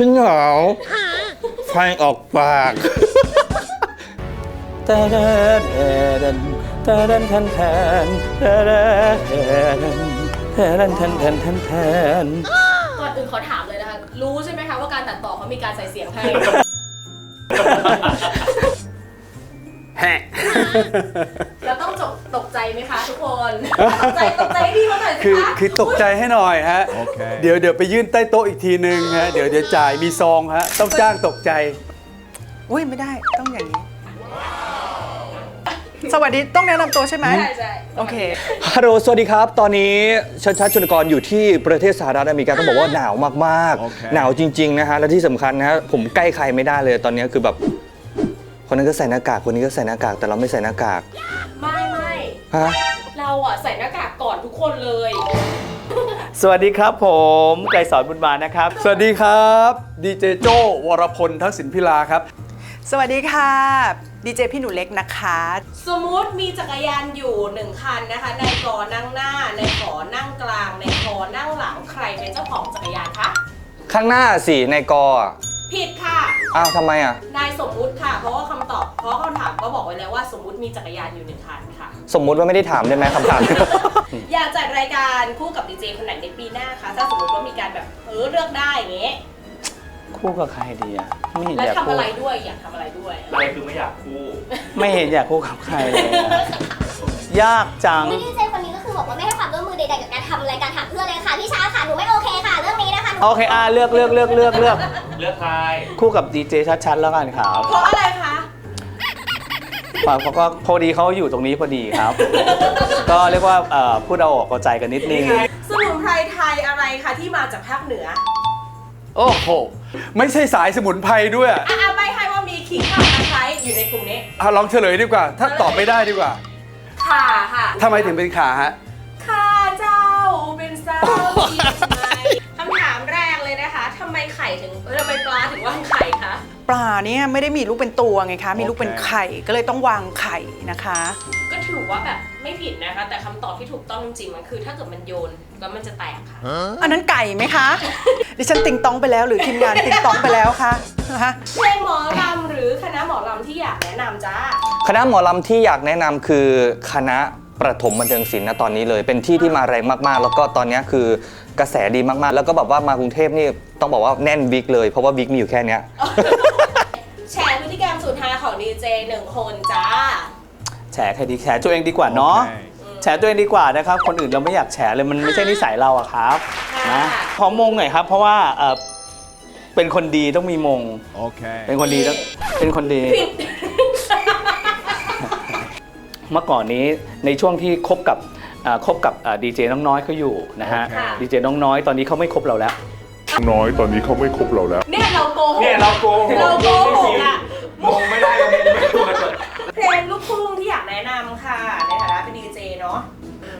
ฉันเหงาไฟออกปากตาดาแดดันตาดันทันแทนตาดาแดนตาดันทันแทนทันแทนก่อนอื่นขอถามเลยนะคะ รู้ใช่ไหมคะว่าการตัดต่อเขามีการใส่เสียงให้แฮะ ไหมคะทุกคนตกใจตกใจให้พี่เขาหน่อยสิคือคะคือตกใจให้หน่อยฮะ โอเค เดี๋ยวเดี๋ยวไปยื่นใต้โต๊ะอีกทีนึงฮะ เดี๋ยวเดี๋ยวจ่ายมีซองฮะ ต้องจ้างตกใจ อุ้ยไม่ได้ต้องอย่างนี้ สวัสดีต้องแนะนำตัวใช่ไหมใช่ใช่โอเค ฮัลโหล สวัสดีครับ ตอนนี้ชัดชัดชนกรอยู่ที่ประเทศสหรัฐอเมริกา ต้องบอกว่าหนาวมากโอเค ๆ หนาวจริง ๆ นะฮะ และที่สำคัญนะฮะ ผมใกล้ใครไม่ได้เลย ตอนนี้คือแบบ คนนั้นก็ใส่หน้ากาก คนนี้ก็ใส่หน้ากาก แต่เราไม่ใส่หน้ากาก ไม่ไม่ ฮะเราอะใส่หน้ากากก่อนทุกคนเลย สวัสดีครับผมไกรสอนบุญมานะครับ สวัสดีครับดีเจโจวรพลทักษิณพิลาครับ สวัสดีค่ะ ดีเจพี่หนูเล็กนะคะ สมมุติมีจักรยานอยู่หนึ่งคันนะคะในกอนั่งหน้าในขอนั่งกลางในคอนั่งหลังใครเป็นเจ้าของจักรยานคะข้างหน้าสิในกออะ ผิดค่ะ อ้าวทำไมอะ นายสมมุติค่ะ เพราะว่าคำตอบ เพราะคำถามก็บอกไว้แล้วว่าสมมุติมีจักรยานอยู่หนึ่งคันค่ะ สมมุติว่าไม่ได้ถามได้ไหมคำถาม อยากจัดรายการคู่กับดีเจคนไหนในปีหน้าคะ ถ้าสมมติว่ามีการแบบเออเลือกได้อย่างเงี้ยคู่กับใครดีอะไม่เห็นแล้วอยากทำคู่อะไรด้วย อยากทำอะไรด้วย อะไรคือไม่อยากคู่ ไม่เห็นอยากคู่กับใครเลยอะยากจังพี่ดีเจคนนี้ก็คือบอกว่าไม่ให้ความร่วมมือใดๆกับการทำรายการถามเพื่อนเลยค่ะพี่ชาร์ตค่ะหนูไม่โอเคค่ะเรื่องนี้นะคะหนูโอเคอะเลือกเลือกเลือกเลือกเลือก เลือกใครคู่กับดีเจชัดๆแล้วกันครับเพราะอะไรคะฝากเขาก็พอดีเขาอยู่ตรงนี้พอดีครับ ก็เรียกว่าเอ่อพูดเอาออกเอาใจกันนิดนึง สมุนไพรไทยอะไรคะที่มาจากภาคเหนือโอ้โห ไม่ใช่สายสมุนไพรด้วยอะอะใบให้ว่ามีขิงข่าตะไคร้อยู่ในกลุ่มนี้อะลองเฉลยดีกว่า ถ้าตอบไม่ได้ดีกว่าข่าค่ะทำไมถึงเป็นขาฮะ ข้าเจ้าเป็นสาวที่ไหน ข่ถึงเอ้ยทำไมปลาถึงว่างไข่คะ ปลาเนี่ยไม่ได้มีลูกเป็นตัวไงคะ มีลูกเป็นไข่ก็เลยต้องวางไข่นะคะ ก็ถือว่าแบบไม่ผิดนะคะ แต่คำตอบที่ถูกต้องจริงๆมันคือ ถ้าเกิดมันโยนแล้วมันจะแตกค่ะ อันนั้นไก่ไหมคะ ดิฉันติงตองไปแล้วหรือทีมงานติงตองไปแล้วคะนะคะเพลงหมอลำหรือคณะหมอลำที่อยากแนะนำจ้า คณะหมอลำที่อยากแนะนำคือคณะ ประถมบันเทิงศิลป์นะตอนนี้เลย เป็นที่ที่มาแรงมากๆ แล้วก็ตอนนี้คือกระแสดีมากๆ แล้วก็แบบว่ามากรุงเทพนี่ต้องบอกว่าแน่นวิกเลยเพราะว่าวิกมีอยู่แค่เนี้ย แชร์พฤติกรรมสุดฮาของดีเจหนึ่งคนจ้า แฉใครดีแฉตัวเองดีกว่าเนาะโอเคแฉตัวเองดีกว่านะครับ คนอื่นเราไม่อยากแฉเลยมันไม่ใช่นิสัยเราอะครับค่ะ นะขอมงหน่อยครับ เพราะว่าเอ่อเป็นคนดีต้องมีมงโอเคเป็นคนดีต้องเป็นคนดี ผิด เมื่อก่อนนี้ในช่วงที่คบกับอ่าคบกับดีเจน้องน้อยเขาอยู่นะฮะค่ะ ดีเจน้องน้อยตอนนี้เขาไม่คบเราแล้ว น้อยตอนนี้เขาไม่คบเราแล้ว เนี่ยเราโกหกเนี่ยเราโกหกเราโกหกอะมงไม่ได้เราไม่ถูกกันเพลงลูกทุ่งที่อยากแนะนำค่ะ ในฐานะเป็นดีเจเนาะ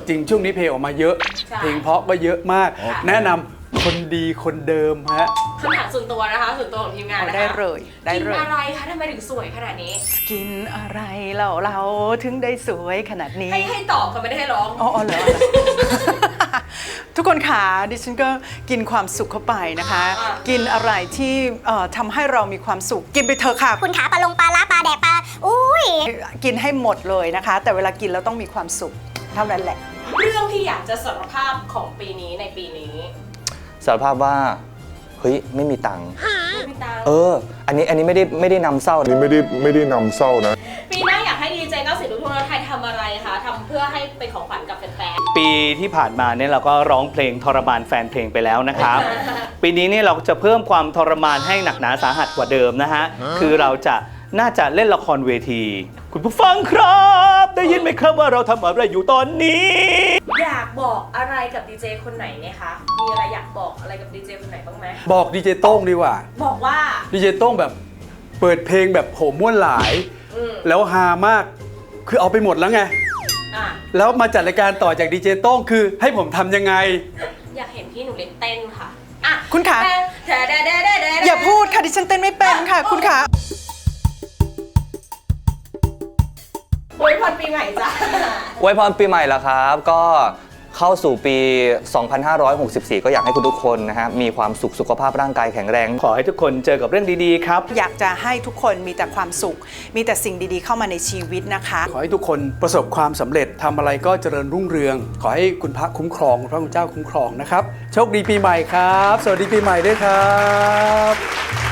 จริงช่วงนี้เพลงออกมาเยอะ ใช่เพลงเพราะก็เยอะมากค่ะแนะนำ คนดีคนเดิมฮะคำถามส่วนตัวนะคะส่วนตัวของทีมงานนะคะได้เลยได้กินเลย อะไรคะทำไมถึงสวยขนาดนี้ กินอะไรเราเราถึงได้สวยขนาดนี้ให้ให้ตอบค่ะไม่ได้ให้ร้อง อ๋ออ๋อเหรอ ทุกคนขาดิฉันก็กินความสุขเข้าไปนะคะ อะกินอะไรที่เอ่อทำให้เรามีความสุข กินไปเถอะค่ะ คุณขาปลาลงปลาล่าปลาแดกปลา อุ้ย กินให้หมดเลยนะคะ แต่เวลากินเราต้องมีความสุขเท่านั้นแหละ เรื่องที่อยากจะสารภาพของปีนี้ในปีนี้ สารภาพว่าเฮ้ยไม่มีตังค์ไม่มีตังค์เออ อันนี้อันนี้ไม่ได้ไม่ได้นำเศร้านี่ไม่ได้ไม่ได้นำเศร้านะ ปีหน้าอยากให้ดีเจ90ลูกทุ่งแล้วไทยทำอะไรคะทำเพื่อให้เป็นของขวัญกับแฟนปีที่ผ่านมาเนี่ยเราก็ร้องเพลงทรมานแฟนเพลงไปแล้วนะครับ ปีนี้เนี่ยเราจะเพิ่มความทรมานให้หนักหนาสาหัสกว่าเดิมนะฮะ คือเราจะน่าจะเล่นละครเวที คุณผู้ฟังครับ ได้ยินไหมครับว่าเราทำอะไรอยู่ตอนนี้ๆอยาก บอกอะไรกับดีเจคนไหนไหมคะ มีอะไรอยากบอกอะไรกับดีเจคนไหนบ้างไหมบอกดีเจโต้งดีกว่าบอกว่าดีเจโต้งแบบเปิดเพลงแบบโหม่วนหลาย อืมแล้วฮามากคือเอาไปหมดแล้วไง อะแล้วมาจัดรายการต่อจากดีเจโต้งคือให้ผมทำยังไง อยากเห็นพี่หนูเล็กเต้นค่ะอะคุณขาแดดแดดแดดแดดแดดอย่าพูดค่ะดิฉันเต้นไม่เป็นค่ะ คุณขาอวยพรปีใหม่จ้าไว้พรปีใหม่แล้วครับ ก็ เข้าสู่ปี 2564 ก็อยากให้คุณทุกคนนะฮะมีความสุขสุขภาพร่างกายแข็งแรง ขอให้ทุกคนเจอกับเรื่องดีๆครับ อยากจะให้ทุกคนมีแต่ความสุข มีแต่สิ่งดีๆเข้ามาในชีวิตนะคะ ขอให้ทุกคนประสบความสำเร็จทำอะไรก็เจริญรุ่งเรือง ขอให้คุณพระคุ้มครองพระคุณเจ้าคุ้มครองนะครับ โชคดีปีใหม่ครับ สวัสดีปีใหม่ด้วยครับ